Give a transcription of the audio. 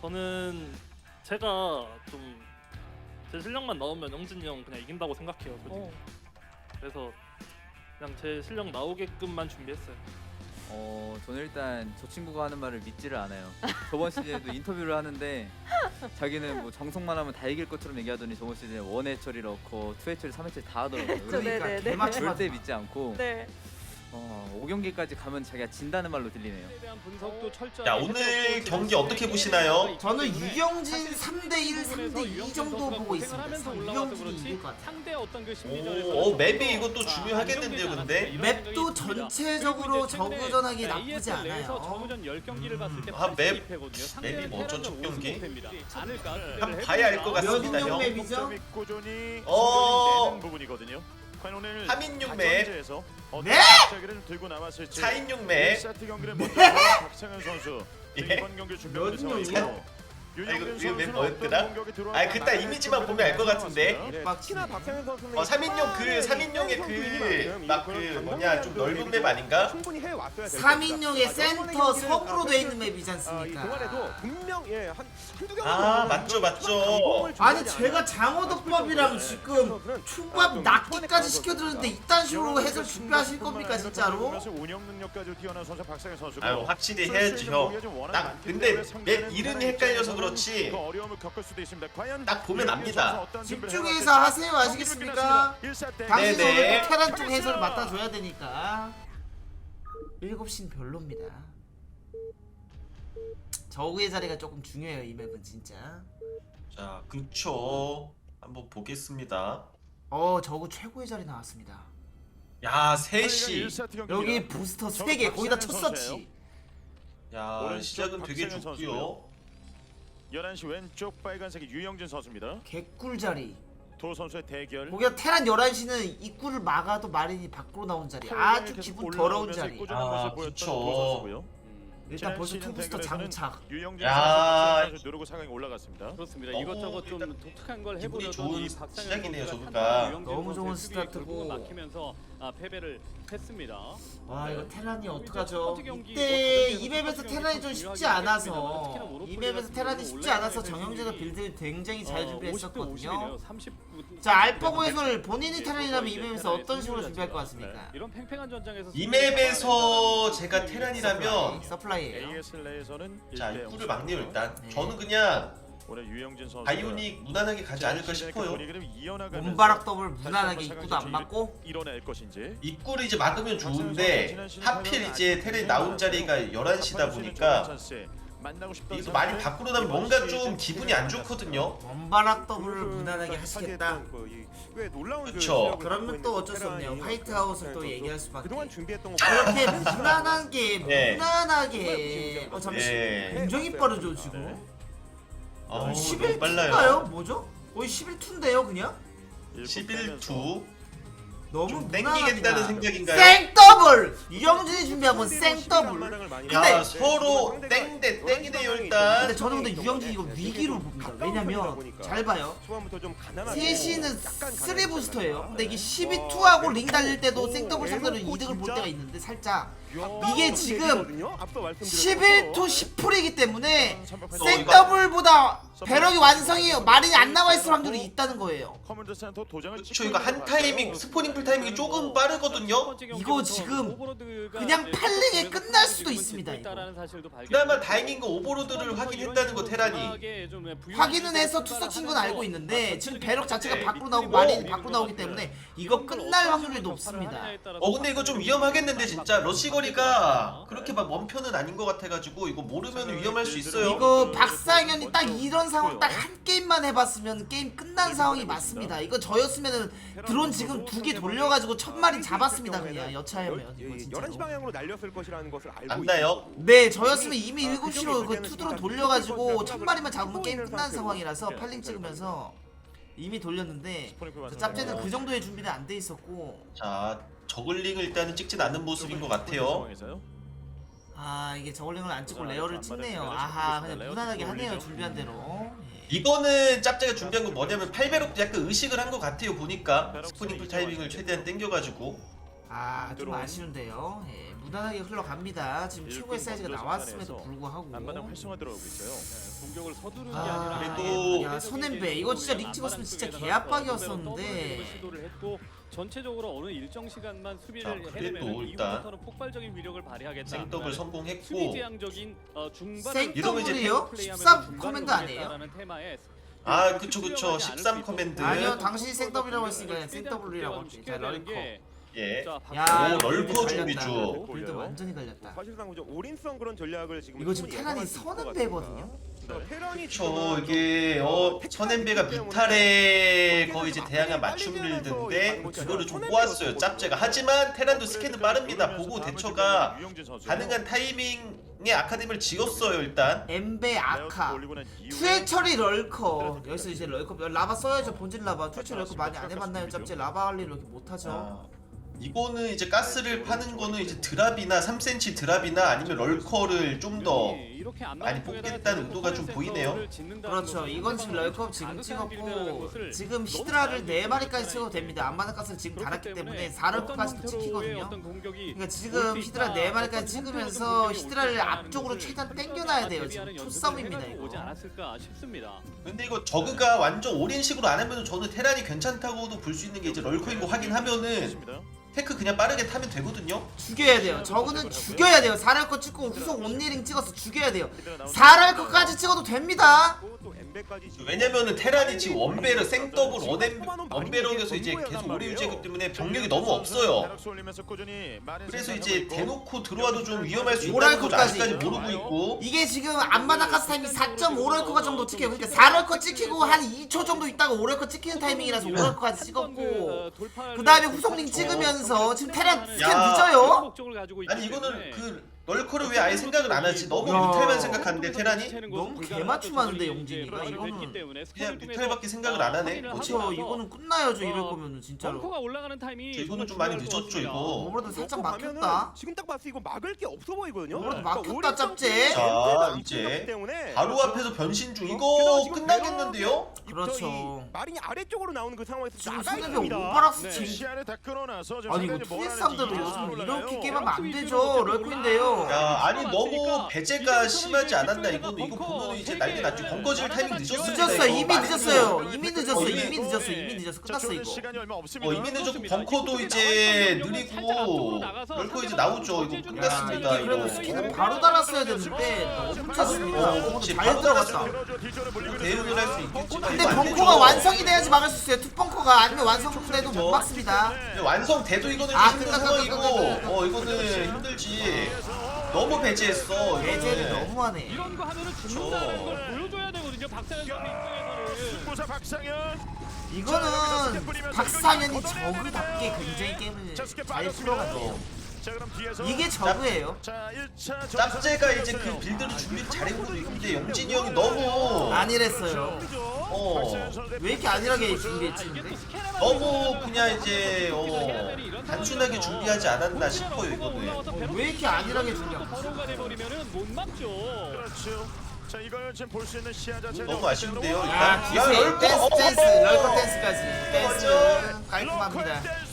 저는 제가 좀 제 실력만 나오면 영진이 형 그냥 이긴다고 생각해요. 솔직히. 어. 그래서 그냥 제 실력 나오게끔만 준비했어요. 어, 저는 일단 저 친구가 하는 말을 믿지를 않아요. 저번 시즌에도 인터뷰를 하는데 자기는 뭐 정성만 하면 다 이길 것처럼 얘기하더니 저번 시즌에 원 해처리 넣고 투 해처리, 삼 해처리 다 하더라고요. 저 그래서 네, 네, 네. 개맞춤 절대 믿지 않고 네. 어, 5경기까지 가면 자기가 진다는 말로 들리네요. 대한 분석도 철저하게 자 오늘 경기 어떻게 보시나요? 저는 유영진 3대1, 3대2 정도 보고 있습니다. 유영진이 이길 것 같아요. 상대 어떤 그 심리전에서 오, 어, 맵이 이것도 중요하겠는데요, 근데? 맵도 전체적으로 저그전하기 나쁘지 않아요. 저그전 10경기를 봤을 때 아, 맵, 82패거든요. 맵이 뭐죠, 첫 경기? 한번 봐야 알 것 같습니다, 몇 형. 운영 맵이죠? 꾸준히 어. 되는 부분이거든요. 과연 오늘 3인용 맵, 맵 네? 를 들고 나왔을지 4인용 맵. 1세트 경기를 먼저 보는 박상현 선수 예. 이번 경기 준비하는 몇 상황이고 인용이요? 아, 이거- 이거 공격이 들어올까 아, 그따 이미지만 보면 알 것 같은데. 나왔습니다. 빡치네. 박상현 선수는 어 3인용 그 3인용의 그 막 그 뭐냐 좀 넓은 맵 아닌가? 충분히 해 왔어야 3인용의 센터 섬으로 돼 있는 맵이지 않습니까? 분명 예, 한 한두 경 아, 맞죠, 맞죠. 아니 제가 장어덮밥이랑 지금 초밥 낚기까지 시켜드렸는데 이딴 식으로 해서 준비하실 겁니까 진짜로? 그러면서 운영 능력까지 뛰어난 선수 박상현 선수고 아유 확실히 해야지 형. 딱 근데 맵 이름이 헷갈려서 그 렇지. 그 어려움을 겪을 수도 있습니다. 과연 딱 보면 압니다. 집중해서. 하세요 아시겠습니까? 끝났습니다. 1사 때 당신 네네. 오늘 또 테란 쪽 해설 맡아줘야 되니까 7시는 별로입니다 저우의 자리가 조금 중요해요 이 맵은 진짜 자, 그쵸. 한번 보겠습니다. 어 저우 최고의 자리 나왔습니다 야, 3시. 1세트 경기입니다. 여기 부스터 3개 거기다 첫 서치 야, 시작은 되게 좋고요. 선수고요. 11시 왼쪽 빨간색이 유영진 선수입니다. 개꿀 자리 두 선수의 대결. 거기다 테란 11시는 입구를 막아도 마린이 밖으로 나온 자리 아주 기분 더러운 자리 아, 그쵸. 일단 벌써 투부스터 장착 유영진 야. 선수 누르고 상황이 올라갔습니다. 그렇습니다. 너무 이것저것 좀 독특한 걸 기분이 해보려던 좋은 이 박상현 시작이네요, 선수가 유영진 너무 좋은 선수의 수비에 스타트고. 결국은 막히면서 아, 패배를 했습니다. 와 이거 테란이 첫 어떡하죠 이때 첫이 맵에서 테란이 좀 쉽지 않아서 이 맵에서 테란이 쉽지 않아서 정영재가 빌드를 굉장히 잘 어, 준비했었거든요 50대 50이네요. 자 알파고 해설 본인이 테란이라면 이 맵에서 어떤 식으로 준비할 것 같습니까? 이런 팽팽한 전장에서 이 맵에서 제가 테란이라면 서플라이예요 자, 입구를 막네요, 일단. 네. 저는 그냥 오늘 유영진 선수 바이오닉 무난하게 가지 않을까 싶어요. 몸바락 더블 무난하게 입구도 안 맞고 일어날 것인지. 입구를 이제 막으면 좋은데 하필 이제 테란이 나온 자리가 11시다 보니까 이거 많이 밖으로 나면 뭔가 좀 기분이 안 좋거든요. 몸바락 더블을 무난하게 하시겠다 그. 실력을 그러면 또 어쩔 수 없네요 테란이 화이트하우스를 또 네, 얘기할 수밖에 그동안 준비했던 거 그렇게 무난하게 네. 무난하게 어 잠시 예. 굉장히 빠르죠 지금 네. 아, 너무 11투인가요? 빨라요. 뭐죠? 거의 11투인데요 그냥? 11투 너무 좀 무난합니다. 땡기겠다는 생각인가요? 생 더블! 유영진이 준비한 건 생더블 근데 야, 서로 땡대 땡이네요, 일단. 근데 저는 근데 유영진 이거 위기로 봅니다 왜냐면 잘 봐요 초반부터 좀 가난하고 3시는 약간 3 가난한 부스터예요 근데 이게 어, 12투하고 링 달릴 때도 오, 생더블 상대로 이득을 볼? 때가 있는데 살짝 야, 이게 지금 앞서 11투 10풀이기 때문에 어, 생더블보다 배럭이 완성이 마린이 안 나와 있을 확률이 있다는 거예요 커맨드 센터 도장을 그쵸, 이거 한 타이밍 스포닝풀 타이밍이 조금 빠르거든요. 이거 지금 그냥 팔링에 끝날 수도 있습니다, 이거. 그나마 다행인 거 오버로드를 확인했다는 거 테란이. 확인은 해서 투서 친 건 알고 있는데 지금 배럭 자체가 네. 밖으로 나오고 마린이 밖으로 나오기 때문에 이거 끝날 확률이 높습니다 어 근데 이거 좀 위험하겠는데 진짜 러시 거리가 그렇게 막 먼 편은 아닌 것 같아가지고 이거 모르면 위험할 수 있어요. 이거 박상현이 딱 이런 상황 딱 한 게임만 해봤으면 게임 끝난 상황이 맞습니다 이거 저였으면은 드론 지금 두 개 돌려가지고 첫 마리 잡았습니다 그냥 여차 하면 이거 11시 진짜로. 방향으로 날렸을 것이라는 것을 알고 맞나요? 네 저였으면 이미 7시로 그 투드론 돌려가지고 첫 마리만 잡으면 게임 끝난 상황이라서 팔링 찍으면서 이미 돌렸는데 그 짭제는 그 정도의 준비는 안 돼 있었고. 자 저글링을 일단은 찍진 않는 모습인 것 같아요. 아 이게 저글링을 안 찍고 레어를 찍네요. 아하 그냥 무난하게 하네요 준비한 대로. 예. 이거는 짭제가 준비한 거 뭐냐면 8배럭도 약간 의식을 한 것 같아요 보니까. 스포닝풀 타이밍을 최대한 땡겨가지고 아, 좀. 아쉬운데요. 예, 무난하게 흘러갑니다. 지금 최고의 사이즈가 나왔음에도 불구하고. 안마당 활성화 들어오고 있어요. 네, 공격을 서두르는 게 아, 아니라 그래도- 야, 손앤배. 이거 진짜 릭 찍었으면 진짜 개압박이었었는데. 시도를 했고 전체적으로 어느 일정 시간만 수비를 자, 그래도 해내면 일단 이후부터는 폭발적인 위력을 발휘하겠다. 생더블 수비 성공했고 지향적인 어, 중반 이러면 이제 생더블이요? 13 커맨드 아니에요? 아 그쵸 그쵸 13 커맨드 아니요, 당신이 생더블이라고 했으니까 생더블이라고 할게요. 자, 럴커. 예 야, 오, 빌드 준비 갈렸다. 중. 빌드 완전히 갈렸다. 사실상 이제 올인성 그런 전략을 지금 이거 지금 충분히 테란이 예상할 수 있을 것 서는 같습니다. 배거든요. 그러니까 테란이 그쵸 지금은 이게 좀, 어 선앤배가 때문에 뮤탈에 거의 이제 대항한 맞춤 빌드인데. 그거를 좀 꼬았어요 좀 짭제가 하지만 테란도 스캔은 빠릅니다 보고 대처가. 가능한 타이밍에 아카데미를 지었어요 일단 엠베 아카. 올리고 난 이후에 투의 처리 럴커. 여기서 이제 럴커 라바 써야죠. 본진 라바. 투의 처리 럴커 많이 안 해봤나요? 짭제 라바 할 일을 이렇게 못하죠. 아, 이거는 이제 가스를 파는 거는 이제 드랍이나 3cm 드랍이나 아니면 럴커를 좀 더 많이 뽑겠다는 의도가 좀 보이네요. 그렇죠. 이건 지금 럴컵 지금 찍었고 지금 히드라를 4마리까지 찍어도 됩니다. 안마나 가스를 지금 달았기 때문에 4럴컵까지도 찍히거든요. 그러니까 지금 히드라 4마리까지 찍으면서 히드라를 앞쪽으로 최대한 당겨놔야 돼요. 지금 투싸움입니다 오지 이거. 근데 이거 저그가 완전 올인식으로 안 하면 저는 테란이 괜찮다고도 볼 수 있는 게 이제 럴커인 거 확인하면은. 테크 그냥 빠르게 타면 되거든요 죽여야 돼요. 저거는 죽여야 돼요. 4럴컵 찍고 후속 온리링 찍어서 죽여야 돼요. 4럴컵까지 찍어도 됩니다. 왜냐면은 테란이 지금 원베르 생더블 원엠 원베럭에서 이제 계속 오리 유지했기 때문에 병력이 너무 없어요 그래서 이제. 대놓고 들어와도 좀 위험할 수 있다는 오랄 걸 아직까지 모르고 있고 이게 지금 안마나 가스 타이밍 4.5럴커가 정도 찍혀요. 그러니까 4럴커 찍히고 한 2초 정도 있다가 5럴커 찍히는 타이밍이라서 5럴커까지 찍었고 그 다음에 후속링 찍으면서 지금 테란 스캔 야. 늦어요. 아니 이거는 그 럴커를 왜 아예 생각을 안 하지 너무 야. 뮤탈만 생각하는데 테란이 너무 개맞춤하는데, 영진이가. 이거는 그냥 뮤탈밖에 생각을 안 하네 뭐지? 그렇죠. 이거는 끝나야죠. 이럴 어, 거면은 진짜로. 벙커가 올라가는 타이밍이 저 이거는 좀 많이 늦었죠. 이거. 오버로드 살짝 막혔다. 지금 딱 봤을 때 이거 막을 게 없어 보이거든요. 오버로드 그러니까 막혔다, 짭제. 자, 이제 바로 앞에서 변신 중 이거 지금 끝나겠는데요? 이- 그렇죠. 마린이 아래쪽으로 나오는 그 상황에서 지금 있습니다. 오바락스 네. 지금 시야를 다 끌어놔서 지금 아니 이거 상대방이 뭘 투게스함대로 하는지 요즘 올라가요. 이렇게 게임하면 안 되죠. 럴코인데요. 야 아니 너무 배제가 심하지 않았나 이거는 이거 보면 이제 난리 났죠 벙커질 타이밍 늦었어요. 이거 이미 늦었어요. 늦어요. 이미 늦었어. 어, 이미 늦었어. 이미 늦었어. 자, 끝났어 이거. 시간이 얼마 없습니다. 어 이미 늦었고 벙커도 이제 느리고 럴커 이제 나오죠 이거 끝났습니다 야, 이게 그래도 이거 스킬을 바로 달았어야 되는데 너무 늦었습니다. 어, 어, 그렇지. 잘 바로 들어갔다. 대응을 할 수 있겠지만 근데 이거 안 벙커가. 완성이 돼야지 막을 수 있어요. 투벙커가 아니면 완성돼도 못 막습니다. 근데 완성돼도 이거는 아, 힘든 끝났다, 상황이고 끝났다. 어 이거는 힘들지 너무 배제했어 배제를 이거는. 너무하네. 이런 거 하면은 죽는다는 걸 보여줘야 되거든요. 박찬현 선수 입장에서는. 승부사 박상현 이거는 박상현이 저그답게 굉장히 게임을 잘. 풀어갔네요. 자 그럼 뒤에서 이게 저그예요. 자 1차 짭제가 이제 그 빌드를 준비를 잘해오고 있는데 영진이 형이 너무 안일했어요. 어 왜 이렇게 안일하게 준비했지 근데? 너무 그냥 이제 어 단순하게 준비하지 않았나 싶어요 이거는 어, 왜 이렇게 안일하게 돼버리면은 못 막죠. 그렇죠. 자 이걸 지금 볼 수 있는 시야 자체가 너무 아쉬운데요 야 일단 야 기세 럴커 댄스 어, 댄스 어, 어. 럴커 댄스까지 댄스 깔끔합니다. 댄스